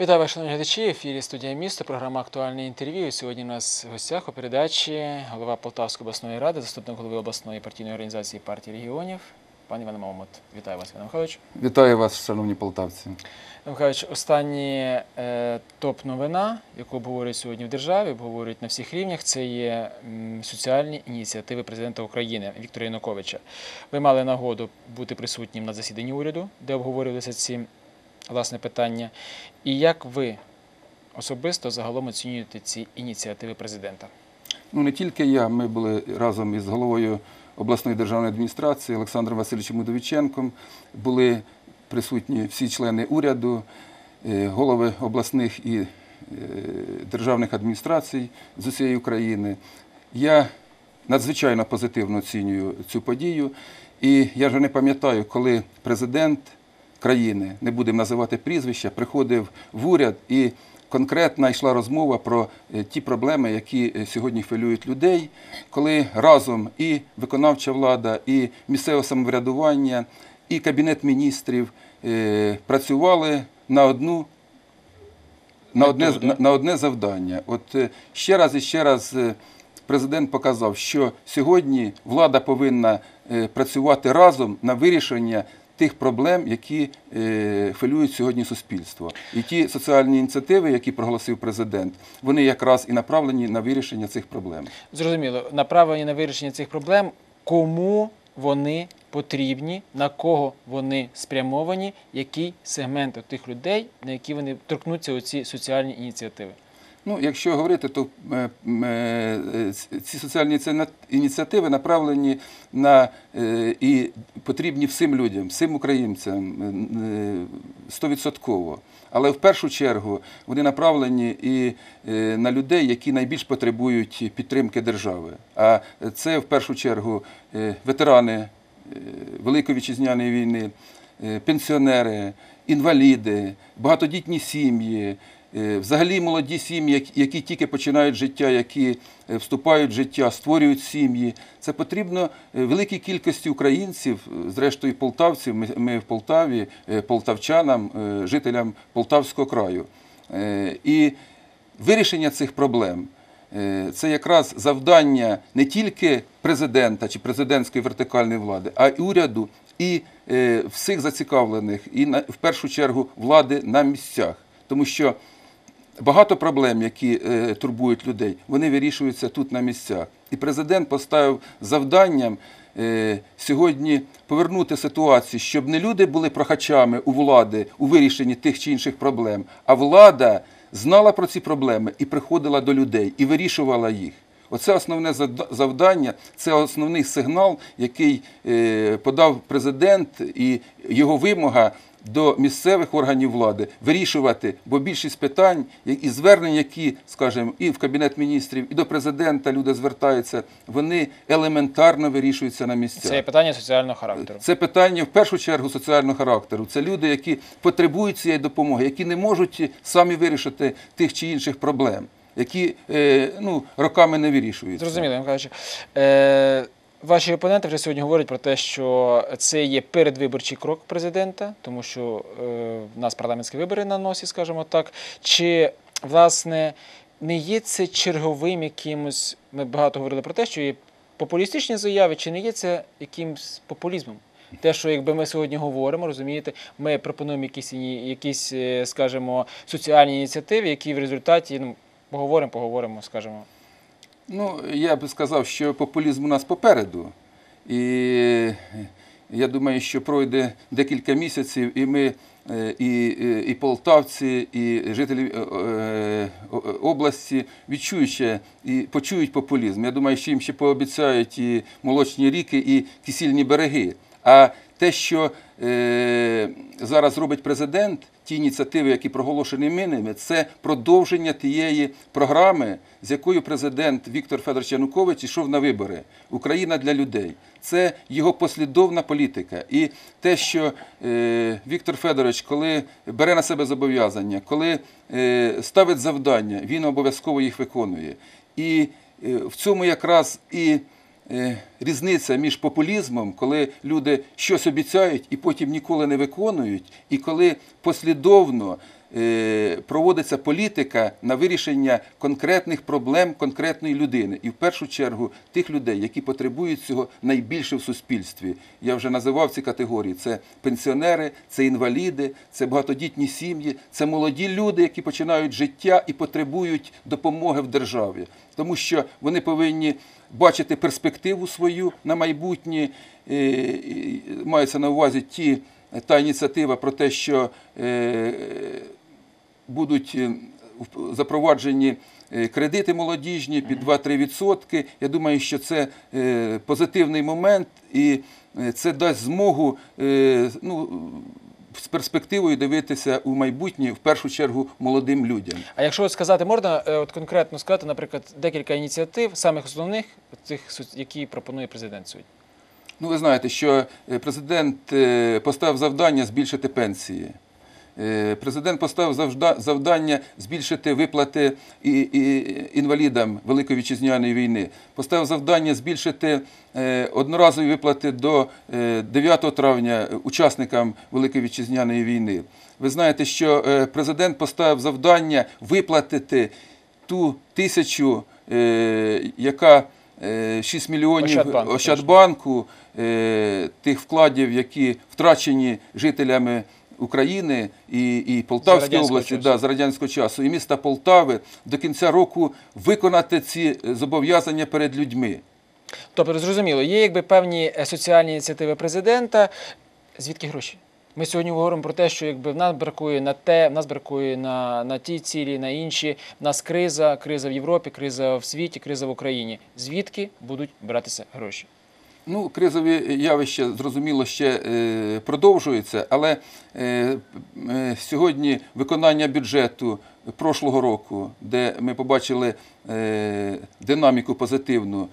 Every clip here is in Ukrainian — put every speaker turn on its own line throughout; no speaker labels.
Вітаю вас, шановні глядачі. В ефірі студія місто, програма Актуальне інтерв'ю. Сьогодні у нас в гостях у передачі голова Полтавської обласної ради, заступник голови обласної партійної організації партії регіонів, пан Іван Мамот. Вітаю вас, Іван Михайлович.
Вітаю вас, шановні полтавці.
Іван Михайлович, останні е, топ-новина, яку обговорюють сьогодні в державі, обговорюють на всіх рівнях, це є соціальні ініціативи президента України Віктора Януковича. Ви мали нагоду бути присутнім на засіданні уряду, де обговорювалися ці власне питання. І як ви особисто загалом оцінюєте ці ініціативи президента?
Ну не тільки я, ми були разом із головою обласної державної адміністрації Олександром Васильовичем Удовіченком. Були присутні всі члени уряду, е, голови обласних і е, державних адміністрацій з усієї України. Я надзвичайно позитивно оцінюю цю подію. І я вже не пам'ятаю, коли президент країни, не будемо називати прізвища, приходив в уряд і конкретно йшла розмова про е, ті проблеми, які е, сьогодні хвилюють людей, коли разом і виконавча влада, і місцеве самоврядування, і кабінет міністрів е, працювали на одну. На одне, на, одне завдання. От ще раз і ще раз президент показав, що сьогодні влада повинна працювати разом на вирішення тих проблем, які е, хвилюють сьогодні суспільство. І ті соціальні ініціативи, які проголосив президент, вони якраз і направлені на вирішення цих проблем.
Зрозуміло, направлені на вирішення цих проблем, кому вони потрібні, на кого вони спрямовані, який сегмент тих людей, на які вони торкнуться оці соціальні ініціативи.
Ну, якщо говорити, то е, е, ці соціальні ініціативи направлені на е, і потрібні всім людям, всім українцям стовідсотково. Але в першу чергу вони направлені і на людей, які найбільш потребують підтримки держави. А це в першу чергу ветерани Великої вітчизняної війни, пенсіонери, інваліди, багатодітні сім'ї, взагалі молоді сім'ї, які- тільки починають життя, які е, вступають в життя, створюють сім'ї. Це потрібно е, великій кількості українців, е, зрештою полтавців. Ми, в Полтаві, е, полтавчанам, е, жителям Полтавського краю. Е, І вирішення цих проблем. Е, Це якраз завдання не тільки президента чи президентської вертикальної влади, а й уряду і е, всіх зацікавлених, і в першу чергу влади на місцях. Тому що багато проблем, які е, турбують людей, вони вирішуються тут на місцях. І президент поставив завданням е, сьогодні повернути ситуацію, щоб не люди були прохачами у влади у вирішенні тих чи інших проблем, а влада знала про ці проблеми і приходила до людей і вирішувала їх. Оце основне завдання, це основний сигнал, який е, подав президент і його вимога до місцевих органів влади вирішувати, бо більшість питань і звернень, які, скажімо, і в кабінет міністрів, і до президента люди звертаються, вони елементарно вирішуються на місцях.
Це питання соціального характеру.
Це питання в першу чергу соціального характеру. Це люди, які потребують цієї допомоги, які не можуть самі вирішити тих чи інших проблем, які е, ну, роками не вирішуються.
Зрозуміло, Михайлович. Е, Ваші опоненти вже сьогодні говорять про те, що це є передвиборчий крок президента, тому що е, в нас парламентські вибори на носі, скажімо так. Чи власне не є це черговим якимось? Ми багато говорили про те, що є популістичні заяви, чи не є це якимсь популізмом? Те, що якби ми сьогодні говоримо, розумієте, ми пропонуємо якісь, якісь е, скажімо, соціальні ініціативи, які в результаті ну, поговоримо, поговоримо, скажімо.
Ну, я би сказав, що популізм у нас попереду. І я думаю, що пройде декілька місяців, і ми, е, і, і, і полтавці, і жителі е, е, області відчують ще і почують популізм. Я думаю, що їм ще пообіцяють і молочні ріки, і кисільні береги. А те, що е, зараз робить президент, ті ініціативи, які проголошені миними, це продовження тієї програми, з якою президент Віктор Федорович Янукович йшов на вибори. Україна для людей. Це його послідовна політика. І те, що е, Віктор Федорович, коли бере на себе зобов'язання, коли е, ставить завдання, він обов'язково їх виконує. І е, в цьому якраз і різниця між популізмом, коли люди щось обіцяють і потім ніколи не виконують, і коли послідовно е, проводиться політика на вирішення конкретних проблем конкретної людини, і в першу чергу тих людей, які потребують цього найбільше в суспільстві. Я вже називав ці категорії: це пенсіонери, це інваліди, це багатодітні сім'ї, це молоді люди, які починають життя і потребують допомоги в державі, тому що вони повинні бачити перспективу свою на майбутнє. е, Мається на увазі ті та ініціатива про те, що е, будуть е, запроваджені кредити молодіжні під 2-3%. Я думаю, що це позитивний момент і це дасть змогу ну, з перспективою дивитися у майбутнє, в першу чергу, молодим людям.
А якщо сказати, можна е, от конкретно сказати, наприклад, декілька ініціатив, самих основних, тих, які пропонує президент сьогодні?
Ну, ви знаєте, що е, президент е, поставив завдання збільшити пенсії. Е, Президент поставив завдання збільшити виплати інвалідам Великої вітчизняної війни. Поставив завдання збільшити е, одноразові виплати до е, 9 травня учасникам Великої вітчизняної війни. Ви знаєте, що е, президент поставив завдання виплатити ту тисячу, е, яка е, 6 мільйонів
Ощадбанку,
Ощадбанку, е, тих вкладів, які втрачені жителями України і, і Полтавської області
часу.
да, з радянського часу, і міста Полтави до кінця року виконати ці е, зобов'язання перед людьми.
Тобто, зрозуміло, є якби певні е, соціальні ініціативи президента. Звідки гроші? Ми сьогодні говоримо про те, що якби в нас бракує на те, в нас бракує на, на ті цілі, на інші. В нас криза, криза в Європі, криза в світі, криза в Україні. Звідки будуть братися гроші?
Ну, кризові явища, зрозуміло, ще е, продовжуються, але е, е, сьогодні виконання бюджету прошлого року, де ми побачили е, динаміку позитивну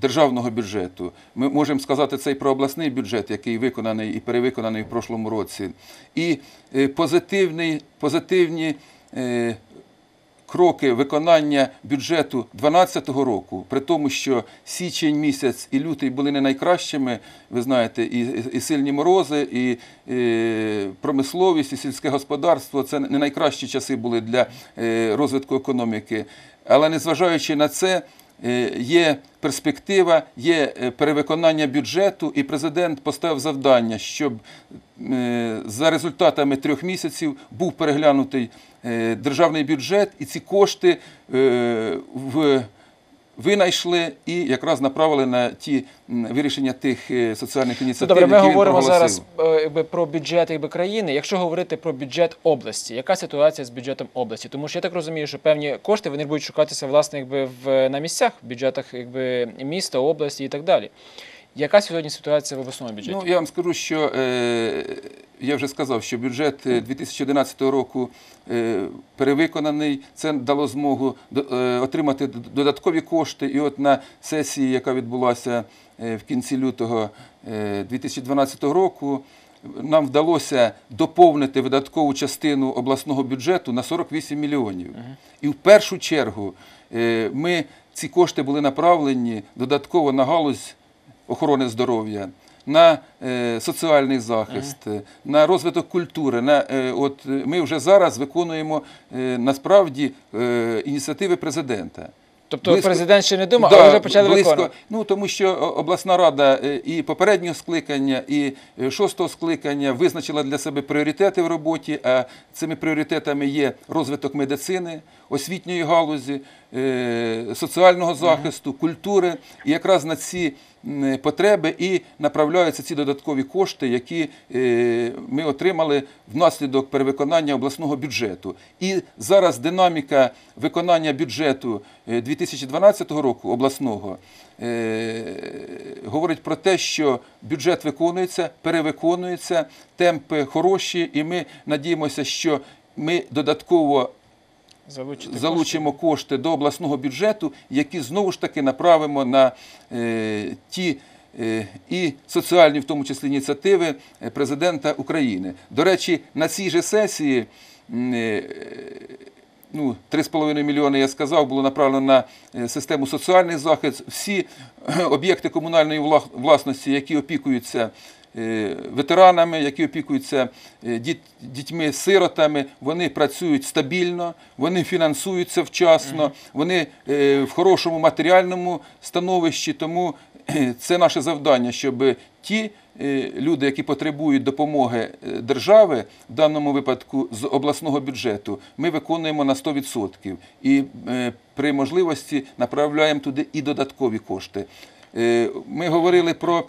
державного бюджету, ми можемо сказати це і про обласний бюджет, який виконаний і перевиконаний в прошлому році, і позитивний, позитивні. Кроки виконання бюджету 2012 року, при тому, що січень місяць і лютий були не найкращими, ви знаєте, і, і, сильні морози, і, і промисловість, і сільське господарство це не найкращі часи були для е, розвитку економіки. Але незважаючи на це, е, є перспектива, є е, перевиконання бюджету, і президент поставив завдання, щоб за результатами трьох місяців був переглянутий державний бюджет, і ці кошти е, в винайшли і якраз направили на ті вирішення тих е, соціальних
Ну,
ініціатив,
добре, ми
які він
говоримо зараз е, якби, про бюджет якби, країни. Якщо говорити про бюджет області, яка ситуація з бюджетом області? Тому що я так розумію, що певні кошти вони будуть шукатися власне якби, в, на місцях, в бюджетах якби, міста, області і так далі. Яка сьогодні ситуація в обласному бюджеті?
Ну, я вам скажу, що е, я вже сказав, що бюджет е, 2011 року е, перевиконаний. Це дало змогу до- е, отримати додаткові кошти. І от на сесії, яка відбулася е, в кінці лютого е, 2012 року, нам вдалося доповнити видаткову частину обласного бюджету на 48 мільйонів. І в першу чергу е, ми ці кошти були направлені додатково на галузь охорони здоров'я, на е, соціальний захист, на розвиток культури. На, е, от, е, ми вже зараз виконуємо насправді ініціативи президента.
тобто
близько-
президент ще не думав,
Да,
але вже почали
близько,
виконувати.
Ну тому що обласна рада і попереднього скликання, і шостого скликання визначила для себе пріоритети в роботі. А цими пріоритетами є розвиток медицини, освітньої галузі, соціального захисту, культури. І якраз на ці потреби і направляються ці додаткові кошти, які е, ми отримали внаслідок перевиконання обласного бюджету. І зараз динаміка виконання бюджету е, 2012 року обласного е, говорить про те, що бюджет виконується, перевиконується, темпи хороші, і ми надіємося, що ми додатково
Залучити
залучимо кошти до обласного бюджету, які знову ж таки направимо на е, ті е, і соціальні, в тому числі, ініціативи е, президента України. До речі, на цій же сесії. е, Ну, 3,5 мільйони, я сказав, було направлено на е, систему соціальний захист. Всі е, об'єкти комунальної власності, які опікуються ветеранами, які опікуються е, діт- дітьми-сиротами. Вони працюють стабільно, вони фінансуються вчасно, вони е, в хорошому матеріальному становищі. Тому е, це наше завдання, щоб ті е, люди, які потребують допомоги е, держави, в даному випадку з обласного бюджету, ми виконуємо на 100%. І е, при можливості направляємо туди і додаткові кошти. Е, Ми говорили про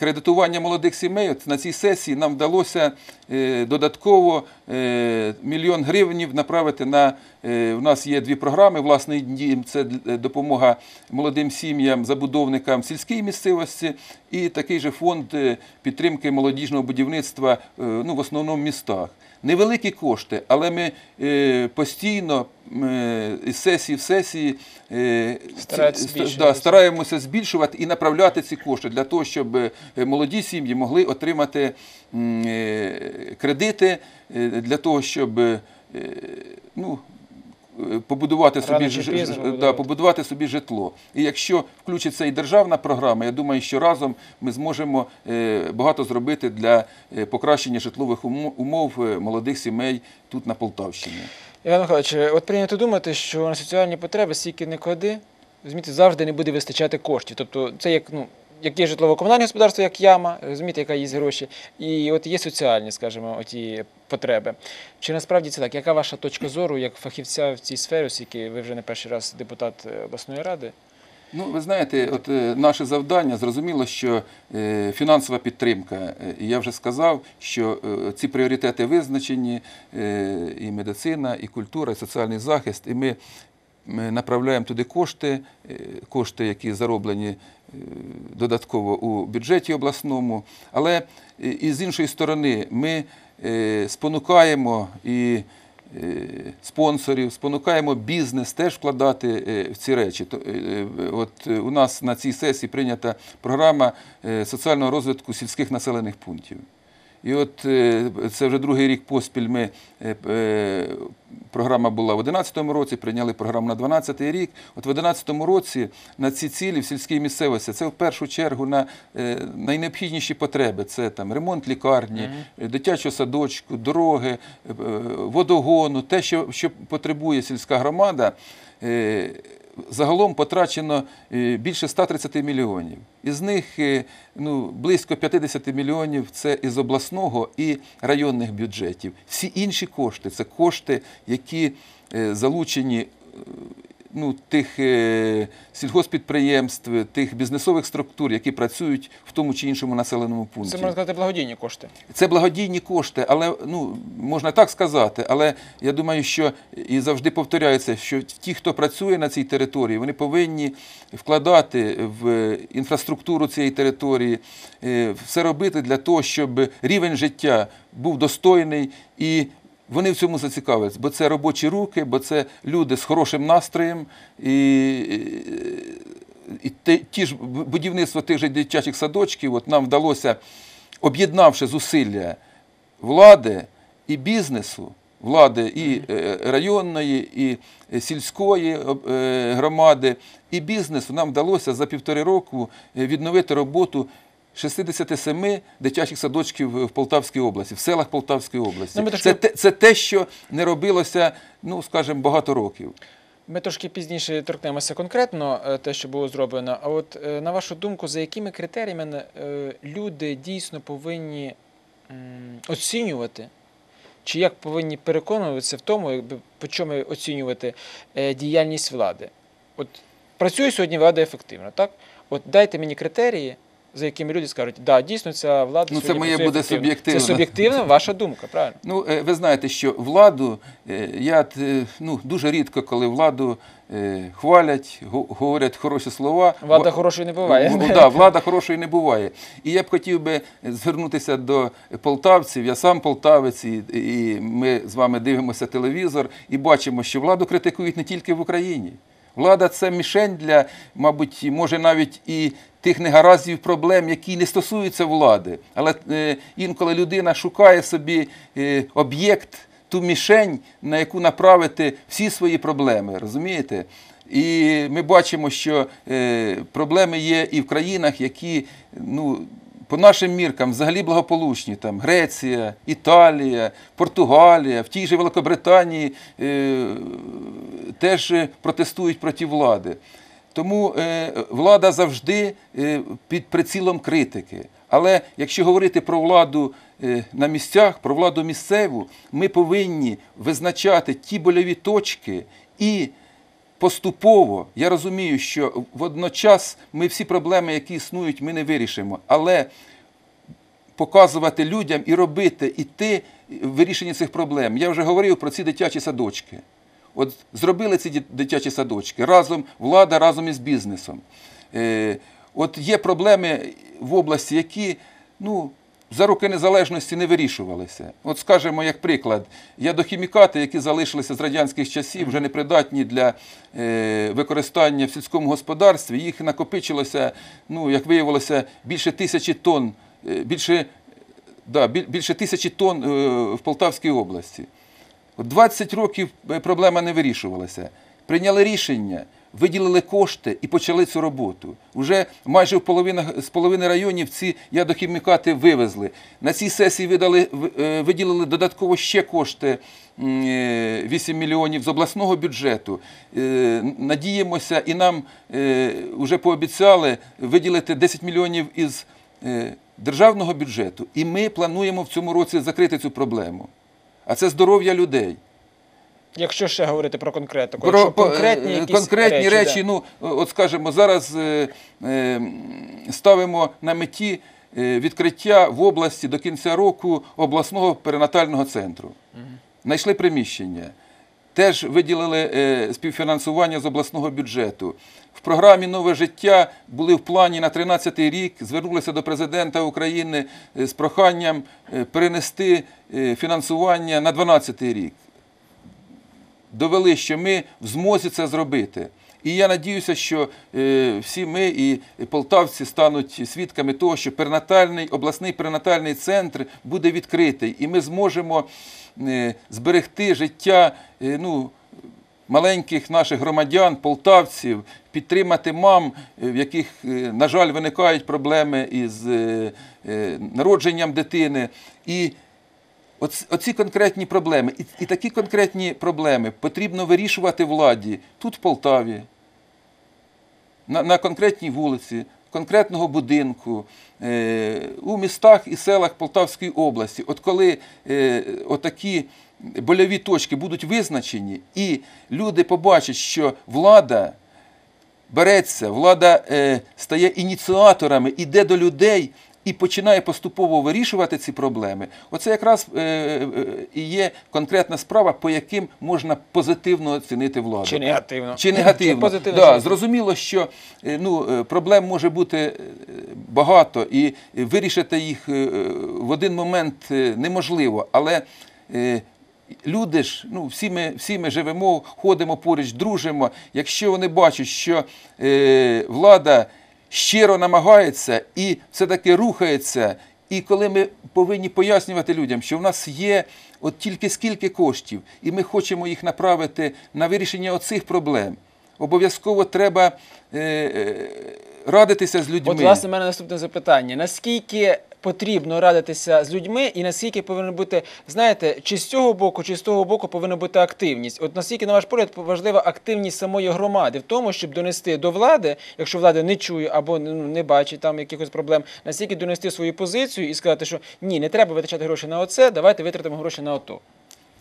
кредитування молодих сімей. От на цій сесії нам вдалося е, додатково е, мільйон гривень направити на у нас є дві програми. Власний дім це допомога молодим сім'ям, забудовникам сільській місцевості, і такий же фонд підтримки молодіжного будівництва ну, в основному містах. Невеликі кошти, але ми е, постійно е, із сесії в сесії е, да, стараємося збільшувати і направляти ці кошти для того, щоб молоді сім'ї могли отримати кредити для того, щоб ну, побудувати собі,
Рано
ж-
пізно побудувати.
да, побудувати собі житло. І якщо включиться і державна програма, я думаю, що разом ми зможемо е, багато зробити для е, покращення житлових умо- умов е, молодих сімей тут на Полтавщині.
Іван Михайлович, от прийнято думати, що на соціальні потреби стільки не клади, розумієте, завжди не буде вистачати коштів. Тобто це як, ну, як є житлово-комунальне господарство, як яма, розумієте, яка є гроші, і от є соціальні, скажімо, оті потреби. Чи насправді це так? Яка ваша точка зору як фахівця в цій сфері, оскільки ви вже не перший раз депутат е, обласної ради?
Ну, ви знаєте, от е, наше завдання зрозуміло, що е, фінансова підтримка. Я вже сказав, що ці пріоритети визначені: і медицина, і культура, і соціальний захист. І ми, ми направляємо туди кошти, е, кошти, які зароблені е, додатково у бюджеті обласному. Але е, і з іншої сторони, ми спонукаємо і спонсорів, спонукаємо бізнес теж вкладати в ці речі. От у нас на цій сесії прийнята програма соціального розвитку сільських населених пунктів. І от е, це вже другий рік поспіль ми е, е, програма була в 2011 році, прийняли програму на 2012 рік. От в 2011 році на ці цілі в сільській місцевості це в першу чергу на найнеобхідніші потреби. Це там ремонт лікарні, дитячого садочку, дороги, водогону, те, що, що потребує сільська громада. Загалом потрачено е, більше 130 мільйонів. Із них е, ну, близько 50 мільйонів це із обласного і районних бюджетів. Всі інші кошти це кошти, які е, залучені ну, тих е, сільгоспідприємств, тих бізнесових структур, які працюють в тому чи іншому населеному пункті.
Це можна сказати благодійні кошти.
Це благодійні кошти, але ну можна так сказати. Але я думаю, що і завжди повторяється, що ті, хто працює на цій території, вони повинні вкладати в інфраструктуру цієї території, е, все робити для того, щоб рівень життя був достойний і. Вони в цьому зацікавляться, бо це робочі руки, бо це люди з хорошим настроєм, і, і те- ті ж будівництво тих же дитячих садочків, от нам вдалося, об'єднавши зусилля влади і бізнесу, влади і е, районної, і е, сільської е, громади, і бізнесу, нам вдалося за півтори року відновити роботу 67 дитячих садочків в Полтавській області, в селах Полтавської області.
Ну, ми
це, те, це те, що не робилося, ну скажімо, багато років.
Ми трошки пізніше торкнемося конкретно е, те, що було зроблено. А от е, на вашу думку, за якими критеріями е, люди дійсно повинні оцінювати, чи як повинні переконуватися в тому, якби по чому оцінювати діяльність влади? От працює сьогодні влада ефективно, так? От дайте мені критерії, за якими люди скажуть, да, дійсно ця влада
Ну, це моє буде
ефективно».
суб'єктивно.
Це суб'єктивна ваша думка, правильно?
Ну, е, ви знаєте, що владу, е, я е, ну, дуже рідко, коли владу хвалять, говорять хороші слова.
Влада хорошої не буває.
Ну, да, влада хорошої не буває. І я б хотів би звернутися до полтавців. Я сам полтавець, і, і ми з вами дивимося телевізор і бачимо, що владу критикують не тільки в Україні. Влада це мішень для, мабуть, може навіть і тих негараздів проблем, які не стосуються влади. Але е, інколи людина шукає собі е, об'єкт, ту мішень, на яку направити всі свої проблеми, розумієте? І ми бачимо, що е, проблеми є і в країнах, які ну, по нашим міркам взагалі благополучні, там Греція, Італія, Португалія, в тій же Великобританії е, теж протестують проти влади. Тому е, влада завжди е, під прицілом критики. Але якщо говорити про владу е, на місцях, про владу місцеву, ми повинні визначати ті больові точки і поступово, я розумію, що водночас ми всі проблеми, які існують, ми не вирішимо. Але показувати людям і робити, іти в вирішенні цих проблем. Я вже говорив про ці дитячі садочки. От зробили ці дитячі садочки разом, влада разом із бізнесом. Е, от є проблеми в області, які ну, за роки незалежності не вирішувалися. От скажемо, як приклад, ядохімікати, які залишилися з радянських часів, вже непридатні для е, використання в сільському господарстві, їх накопичилося, ну, як виявилося, більше тисячі тонн, е, більше, да, біль- більше тисячі тонн е, в Полтавській області. От 20 років проблема не вирішувалася. Прийняли рішення, виділили кошти і почали цю роботу. Уже майже в з половини районів ці ядохімікати вивезли. На цій сесії видали, е, виділили додатково ще кошти е, 8 мільйонів з обласного бюджету. Е, Надіємося, і нам вже пообіцяли виділити 10 мільйонів із е, державного бюджету. І ми плануємо в цьому році закрити цю проблему. А це здоров'я людей.
Якщо ще говорити про конкретику,
Про
якщо конкретні,
е,
якісь
конкретні
речі,
речі,
да.
ну от скажімо, зараз е, е, ставимо на меті е, відкриття в області до кінця року обласного перинатального центру. Знайшли приміщення. Теж виділили е, співфінансування з обласного бюджету. В програмі Нове життя були в плані на 13-й рік, звернулися до президента України е, з проханням е, перенести е, фінансування на 12-й рік довели, що ми в змозі це зробити. І я надіюся, що е, всі ми і полтавці стануть свідками того, що перинатальний, обласний перинатальний центр буде відкритий, і ми зможемо е, зберегти життя е, ну, маленьких наших громадян, полтавців, підтримати мам, в яких, на жаль, виникають проблеми із народженням дитини. І Оц- Оці конкретні проблеми, і, і такі конкретні проблеми потрібно вирішувати владі тут, в Полтаві, на, на конкретній вулиці, конкретного будинку, е, у містах і селах Полтавської області. От коли е, отакі больові точки будуть визначені, і люди побачать, що влада береться, влада е, стає ініціаторами, іде до людей і починає поступово вирішувати ці проблеми. Оце якраз е, е, і є конкретна справа, по яким можна позитивно оцінити владу.
Чи негативно.
Чи негативно.
позитивно,
да, зрозуміло, що е, ну, проблем може бути багато, і вирішити їх в один момент неможливо. Але люди ж, ну, всі ми, всі ми живемо, ходимо поруч, дружимо. Якщо вони бачать, що е, влада щиро намагається і все-таки рухається. І коли ми повинні пояснювати людям, що в нас є от тільки скільки коштів, і ми хочемо їх направити на вирішення оцих проблем, обов'язково треба е, е, радитися з людьми.
От, власне, в мене наступне запитання: наскільки потрібно радитися з людьми, і наскільки повинна бути, знаєте, чи з цього боку, чи з того боку повинна бути активність? От наскільки, на ваш погляд, важлива активність самої громади в тому, щоб донести до влади, якщо влада не чує або ну, не бачить там якихось проблем, наскільки донести свою позицію і сказати, що ні, не треба витрачати гроші на оце, давайте витратимо гроші на ото.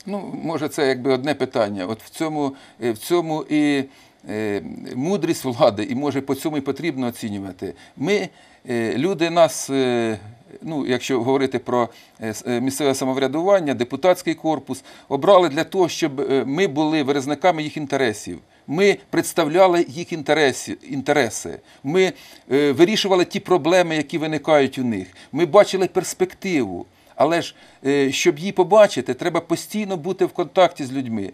Ну, може, це якби одне питання. От в цьому, е, в цьому і е, мудрість влади, і може по цьому і потрібно оцінювати. Ми, е, люди нас, ну, якщо говорити про е, е, місцеве самоврядування, депутатський корпус, обрали для того, щоб е, ми були виразниками їх інтересів. Ми представляли їх інтереси, інтереси. Ми вирішували ті проблеми, які виникають у них. Ми бачили перспективу. Але ж, щоб її побачити, треба постійно бути в контакті з людьми.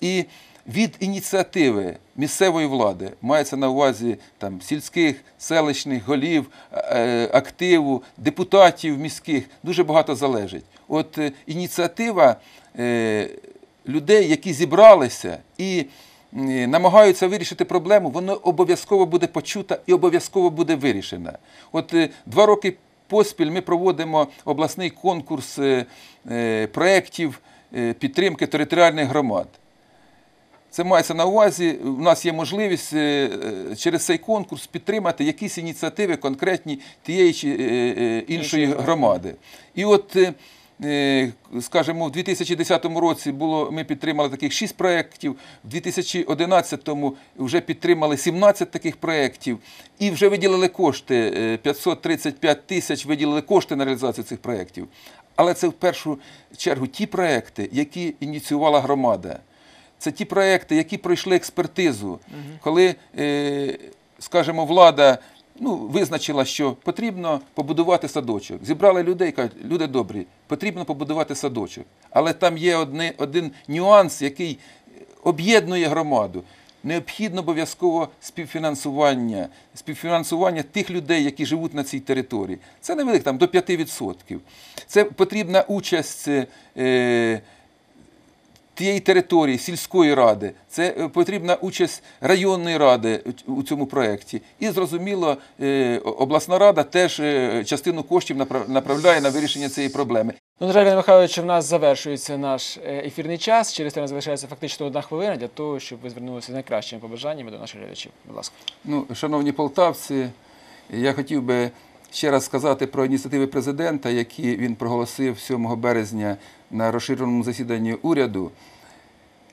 І від ініціативи місцевої влади мається на увазі там, сільських, селищних голів, е, активу, депутатів міських, дуже багато залежить. От е, ініціатива е, людей, які зібралися і е, намагаються вирішити проблему, вона обов'язково буде почута і обов'язково буде вирішена. От е, два роки поспіль ми проводимо обласний конкурс е, е, проєктів е, підтримки територіальних громад. Це мається на увазі. У нас є можливість е, е, через цей конкурс підтримати якісь ініціативи конкретні тієї чи е, іншої громади. І от, скажімо, в 2010 році було, ми підтримали таких 6 проєктів, в 2011 вже підтримали 17 таких проєктів і вже виділили кошти, е, 535 тисяч виділили кошти на реалізацію цих проєктів. Але це в першу чергу ті проєкти, які ініціювала громада. Це ті проекти, які пройшли експертизу, коли, е, скажімо, влада ну, визначила, що потрібно побудувати садочок. Зібрали людей, кажуть, люди добрі, потрібно побудувати садочок. Але там є одне, один нюанс, який об'єднує громаду. Необхідно обов'язково співфінансування, співфінансування тих людей, які живуть на цій території. Це невелике, там до 5%. Це потрібна участь. Е, тієї території, сільської ради, це е, потрібна участь районної ради у цьому проєкті. І, зрозуміло, е, обласна рада теж е, частину коштів направляє на вирішення цієї проблеми.
Ну, на жаль, Іван Михайлович, в нас завершується наш ефірний час. Через те нас залишається фактично одна хвилина для того, щоб ви звернулися з найкращими побажаннями до наших глядачів. Будь ласка.
Ну, шановні полтавці, я хотів би ще раз сказати про ініціативи президента, які він проголосив 7 березня на розширеному засіданні уряду.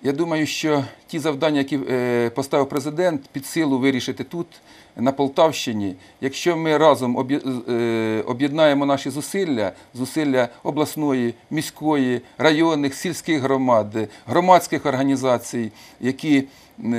Я думаю, що ті завдання, які е, поставив президент, під силу вирішити тут, на Полтавщині. Якщо ми разом е, об'єднаємо наші зусилля, зусилля обласної, міської, районних, сільських громад, громадських організацій, які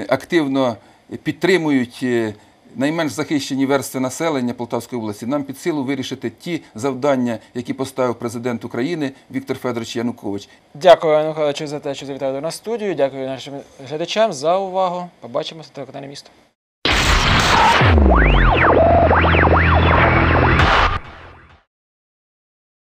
активно підтримують е, найменш захищені верстви населення Полтавської області, нам під силу вирішити ті завдання, які поставив президент України Віктор Федорович Янукович.
Дякую, Михайловичу, за те, що завітали до нас студію. Дякую нашим глядачам за увагу. Побачимося на телеканалі місто.